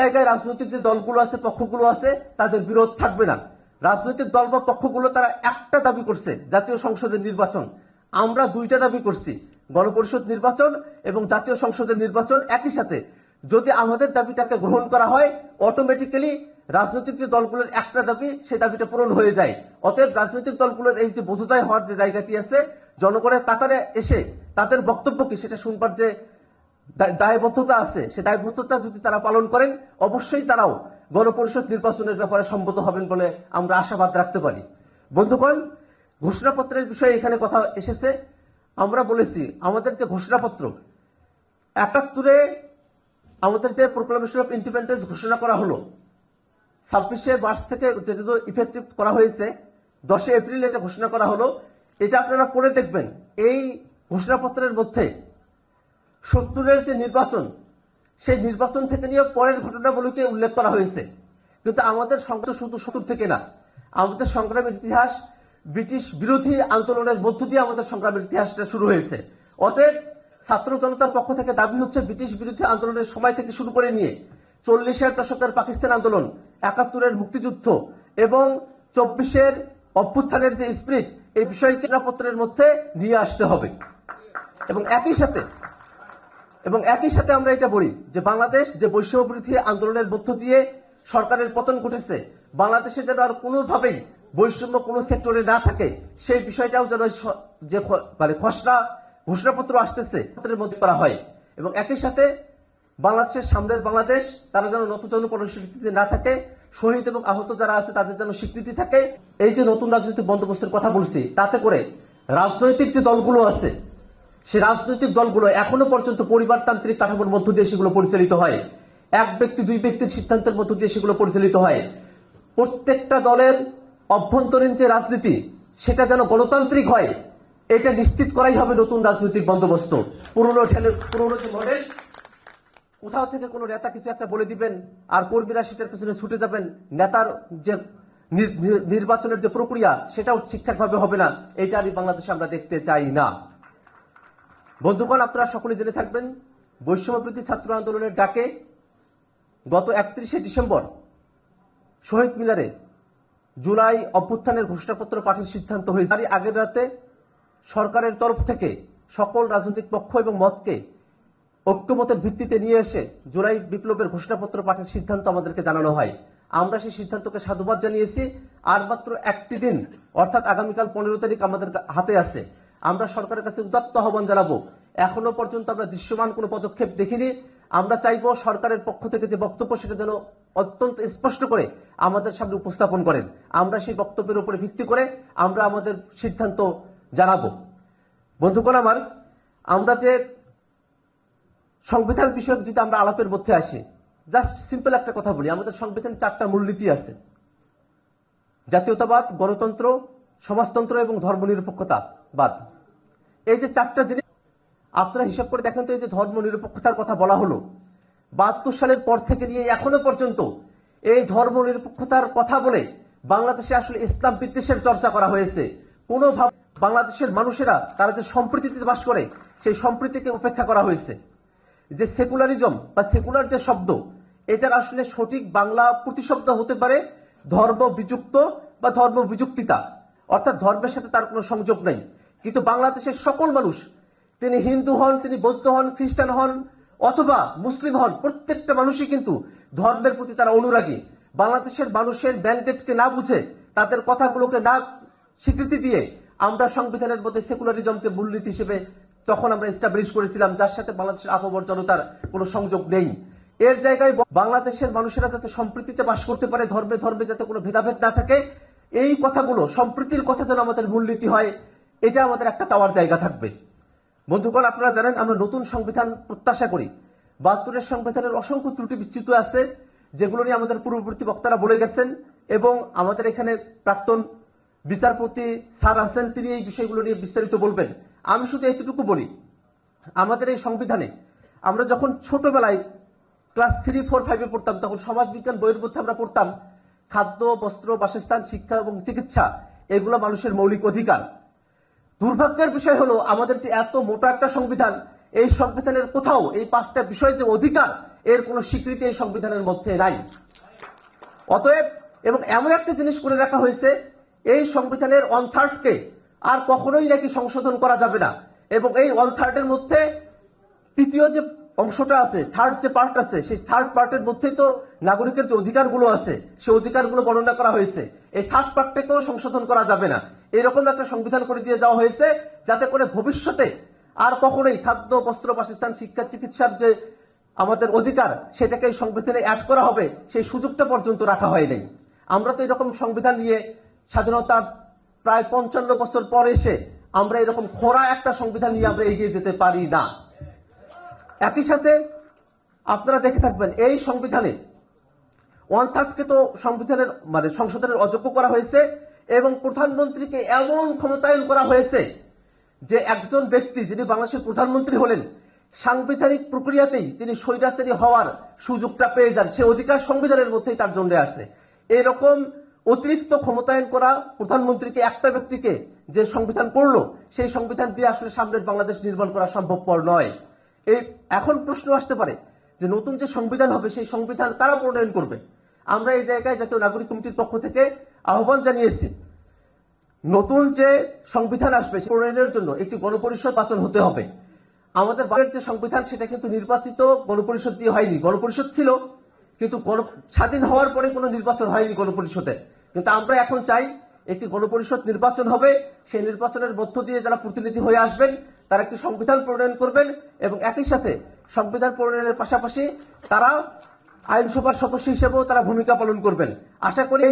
জায়গায় রাজনৈতিক যে দলগুলো আছে, পক্ষগুলো আছে, তাদের বিরোধ থাকবে না। রাজনৈতিক দল বা পক্ষগুলো তারা একটা দাবি করছে, জাতীয় সংসদের নির্বাচন। আমরা দুইটা দাবি করছি, গণপরিষদ নির্বাচন এবং জাতীয় সংসদের নির্বাচন একই সাথে। যদি আমাদের দাবিটাকে গ্রহণ করা হয় অটোমেটিক্যালি রাজনৈতিক যে দলগুলোর একটা দাবি, সেই দাবিটা পূরণ হয়ে যায়। অতএব রাজনৈতিক দলগুলোর এই যে বোধোদয় হওয়ার যে জায়গাটি আছে, জনগণের কাতারে এসে তাদের বক্তব্য কি, সেটা শুনবার যে দায়বদ্ধতা আছে। সে দায়বদ্ধতা যদি তারা পালন করেন, অবশ্যই তারাও গণপরিষদ নির্বাচনের ব্যাপারে সম্মত হবেন বলে আমরা আশাবাদ রাখতে পারি। বন্ধুগণ, ঘোষণাপত্রের বিষয়ে এখানে কথা এসেছে। আমরা বলেছি, আমাদের যে ঘোষণাপত্র, একাত্তরে আমাদের যে প্রোক্লামেশন অফ ইন্ডিপেন্ডেন্স ঘোষণা করা হলো, ছাব্বিশে মার্চ থেকে যেহেতু ইফেক্টিভ করা হয়েছে দশে এপ্রিল এটা ঘোষণা করা হলো। এটা আপনারা পড়ে দেখবেন। এই ঘোষণাপত্রের মধ্যে সত্তরের যে নির্বাচন, সেই নির্বাচন থেকে নিয়ে পরের ঘটনাগুলোকে উল্লেখ করা হয়েছে। কিন্তু আমাদের সংগ্রাম শুধু সত্তর থেকে না। আমাদের সংগ্রামের ইতিহাস ব্রিটিশ বিরোধী আন্দোলনের মধ্য দিয়ে আমাদের সংগ্রামের ইতিহাসটা শুরু হয়েছে। অতএব ছাত্র জনতার পক্ষ থেকে দাবি হচ্ছে ব্রিটিশ বিরোধী আন্দোলনের সময় থেকে শুরু করে নিয়ে চল্লিশের দশকের পাকিস্তান আন্দোলন, একাত্তরের মুক্তিযুদ্ধ এবং চব্বিশের অভ্যুত্থানের যে স্প্রিট এই বিষয়কে নিরাপত্রের মধ্যে নিয়ে আসতে হবে। এবং একই সাথে এবং একই সাথে আমরা এটা বলি যে বাংলাদেশ যে বৈষম্য বিরোধী আন্দোলনের মধ্য দিয়ে সরকারের পতন ঘটেছে, বাংলাদেশে যেন আর কোনোভাবেই বৈষম্য কোনো সেক্টরে না থাকে, সেই বিষয়টাও যেন যে মানে খসড়া ঘোষণাপত্র আসতেছে মধ্যে করা হয়। এবং একই সাথে বাংলাদেশের সামনের বাংলাদেশ, তারা যেন নতুন নতুন কোনো স্বীকৃতি না থাকে, শহীদ এবং আহত যারা আছে তাদের যেন স্বীকৃতি থাকে। এই যে নতুন রাজনৈতিক বন্দোবস্তের কথা বলছি, তাতে করে রাজনৈতিক যে দলগুলো আছে সে রাজনৈতিক দলগুলো এখনও পর্যন্ত পরিবারতান্ত্রিক কাঠামোর মধ্য দিয়ে সেগুলো পরিচালিত হয়। এক ব্যক্তি, দুই ব্যক্তির সিদ্ধান্তের মধ্য দিয়ে সেগুলো পরিচালিত হয়। প্রত্যেকটা দলের অভ্যন্তরীণ যে রাজনীতি, সেটা যেন গণতান্ত্রিক হয়, এটা নিশ্চিত করাই হবে নতুন রাজনৈতিক বন্দোবস্ত। পুরনো পুরনো যে মডেল, কোথাও থেকে কোনো নেতা কিছু একটা বলে দিবেন, আর কর্মীরা সেটার পিছনে ছুটে যাবেন, নেতার যে নির- নির- নির্বাচনের যে প্রক্রিয়া, সেটাও ঠিকঠাকভাবে হবে না, এটা আমি বাংলাদেশে আমরা দেখতে চাই না। বন্ধুগণ, আপনারা সকলে জেনে থাকবেন বৈষম্যবৃদ্ধি ছাত্র আন্দোলনের ডাকে গত একত্রিশে ডিসেম্বর শহীদ মিনারে জুলাই অভ্যুত্থানের ঘোষণাপত্র পাঠের সিদ্ধান্ত হয়েছে। তারই আগের রাতে সরকারের তরফ থেকে সকল রাজনৈতিক পক্ষ এবং মতকে ঐক্যমতের ভিত্তিতে নিয়ে এসে জুলাই বিপ্লবের ঘোষণাপত্র পাঠের সিদ্ধান্ত আমাদেরকে জানানো হয়। আমরা সেই সিদ্ধান্তকে সাধুবাদ জানিয়েছি। আর মাত্র একটি দিন, অর্থাৎ আগামীকাল পনেরো তারিখ আমাদের হাতে আছে। আমরা সরকারের কাছে উদাত্ত আহ্বান জানাব। এখনও পর্যন্ত আমরা দৃশ্যমান কোনো পদক্ষেপ দেখিনি। আমরা চাইব সরকারের পক্ষ থেকে যে বক্তব্য সেটা যেন অত্যন্ত স্পষ্ট করে আমাদের সামনে উপস্থাপন করেন। আমরা সেই বক্তব্যের উপরে ভিত্তি করে আমরা আমাদের সিদ্ধান্ত জানাব। বন্ধুগণ আমার, আমরা যে সংবিধান বিষয়ক যদি আমরা আলাপের মধ্যে আসি জাস্ট সিম্পল একটা কথা বলি, আমাদের সংবিধান চারটা মূলনীতি আছে। জাতীয়তাবাদ, গণতন্ত্র, সমাজতন্ত্র এবং ধর্মনিরপেক্ষতা বাদ এই যে চারটা জিনিস, আপনারা হিসাব করে দেখেন তো এই যে ধর্ম নিরপেক্ষতার কথা বলা হলো। বাহাত্তর সালের পর থেকে নিয়ে এখনও পর্যন্ত এই ধর্ম নিরপেক্ষতার কথা বলে বাংলাদেশে আসলে ইসলাম বিদ্বেষের চর্চা করা হয়েছে। কোনোভাবে বাংলাদেশের মানুষেরা তারা যে সম্প্রীতিতে বাস করে, সেই সম্প্রীতিকে উপেক্ষা করা হয়েছে। যে সেকুলারিজম বা সেকুলার যে শব্দ, এটার আসলে সঠিক বাংলা প্রতিশব্দ হতে পারে ধর্ম বিযুক্ত বা ধর্ম বিযুক্তিতা অর্থাৎ ধর্মের সাথে তার কোনো সংযোগ নেই। কিন্তু বাংলাদেশের সকল মানুষ, তিনি হিন্দু হন, তিনি বৌদ্ধ হন, খ্রিস্টান হন, অথবা মুসলিম হন, প্রত্যেকটা মানুষই কিন্তু ধর্মের প্রতি তারা অনুরাগী। বাংলাদেশের মানুষের ব্যান্ডেডকে না বুঝে, তাদের কথাগুলোকে না স্বীকৃতি দিয়ে আমরা সংবিধানের মধ্যে সেকুলারিজমকে মূলনীতি হিসেবে তখন আমরা এস্টাবলিশ করেছিলাম, যার সাথে বাংলাদেশের আপামর জনতার কোনো সংযোগ নেই। এর জায়গায় বাংলাদেশের মানুষেরা যাতে সম্প্রীতিতে বাস করতে পারে, ধর্মে ধর্মে যাতে কোনো ভেদাভেদ না থাকে, এই কথাগুলো, সম্প্রীতির কথা যেন আমাদের মূলনীতি হয় এটা আমাদের একটা চাওয়ার জায়গা থাকবে। বন্ধুগণ, আপনারা জানেন, আমরা নতুন সংবিধান প্রত্যাশা করি। বাহাত্তরের সংবিধানের অসংখ্য ত্রুটি বিস্তৃত আছে, যেগুলো নিয়ে আমাদের পূর্ববর্তী বক্তারা বলে গেছেন এবং আমাদের এখানে প্রাক্তন বিচারপতি স্যার আছেন, তিনি এই বিষয়গুলো নিয়ে বিস্তারিত বলবেন। আমি শুধু এইটুকু বলি, আমাদের এই সংবিধানে আমরা যখন ছোটবেলায় ক্লাস থ্রি, ফোর, ফাইভে পড়তাম, তখন সমাজবিজ্ঞান বইয়ের মধ্যে আমরা পড়তাম, খাদ্য, বস্ত্র, বাসস্থান, শিক্ষা এবং চিকিৎসা, এগুলো মানুষের মৌলিক অধিকার। দুর্ভাগ্যের বিষয় হলো, আমাদের যে এত মোটা একটা সংবিধান, এই সংবিধানের কোথাও এই পাঁচটা বিষয় যে অধিকার, এর কোনো স্বীকৃতি এই সংবিধানের মধ্যে নাই। অতএব, এবং এমন একটা জিনিস করে রাখা হয়েছে, এই সংবিধানের ওয়ান থার্ডকে আর কখনোই নাকি সংশোধন করা যাবে না। এবং এই ওয়ান থার্ডের মধ্যে তৃতীয় যে অংশটা আছে থার্ড যে পার্ট আছে, সেই থার্ড পার্টের মধ্যেই তো নাগরিকের যে অধিকারগুলো আছে, সেই অধিকারগুলো বর্ণনা করা হয়েছে। এই থার্ড পার্টটাকেও সংশোধন করা যাবে না। এরকম একটা সংবিধান করে দিয়ে যাওয়া হয়েছে, যাতে করে ভবিষ্যতে আর কখনোই খাদ্য, বস্ত্র, বাসস্থান, শিক্ষা, চিকিৎসার যে আমাদের অধিকার, সেটাকে সংবিধানে অ্যাড করা হবে, সেই সুযোগটা পর্যন্ত রাখা হয় নাই। আমরা তো এরকম সংবিধান নিয়ে স্বাধীনতার প্রায় পঞ্চান্ন বছর পর এসে আমরা এরকম খোরা একটা সংবিধান নিয়ে আমরা এগিয়ে যেতে পারি না। একই সাথে আপনারা দেখে থাকবেন, এই সংবিধানে ওয়ান থার্ডকে তো সংবিধানের মানে সংশোধনের অযোগ্য করা হয়েছে এবং প্রধানমন্ত্রীকে এমন ক্ষমতায়ন করা হয়েছে যে একজন ব্যক্তি যিনি বাংলাদেশের প্রধানমন্ত্রী হলেন, সাংবিধানিক প্রক্রিয়াতেই তিনি স্বৈরাচারী হওয়ার সুযোগটা পেয়ে যান। সে অধিকার সংবিধানের মধ্যেই তার জন্য আছে। এরকম অতিরিক্ত ক্ষমতায়ন করা প্রধানমন্ত্রীকে একটা ব্যক্তিকে যে সংবিধান করল, সেই সংবিধান দিয়ে আসলে সামনের বাংলাদেশ নির্মাণ করা সম্ভবপর নয়। এই এখন প্রশ্ন আসতে পারে যে নতুন যে সংবিধান হবে, সেই সংবিধান তারা প্রণয়ন করবে? আমরা এই জায়গায় জাতীয় নাগরিক কমিটির পক্ষ থেকে আহ্বান জানিয়েছি নতুন যে সংবিধান আসবে প্রণয়নের জন্য একটি গণপরিষদ নির্বাচন হতে হবে। আমাদের বাংলার যে সংবিধান, সেটা কিন্তু নির্বাচিত গণপরিষদ দিয়ে হয়নি। গণপরিষদ ছিল, কিন্তু স্বাধীন হওয়ার পরে কোনো নির্বাচন হয়নি গণপরিষদের কিন্তু আমরা এখন চাই একটি গণপরিষদ নির্বাচন হবে। সেই নির্বাচনের মধ্য দিয়ে যারা প্রতিনিধি হয়ে আসবেন তারা একটি সংবিধান প্রণয়ন করবেন এবং একই সাথে সংবিধান প্রণয়নের পাশাপাশি তারা আইনসভার সদস্য হিসেবেও তারা ভূমিকা পালন করবেন। আশা করি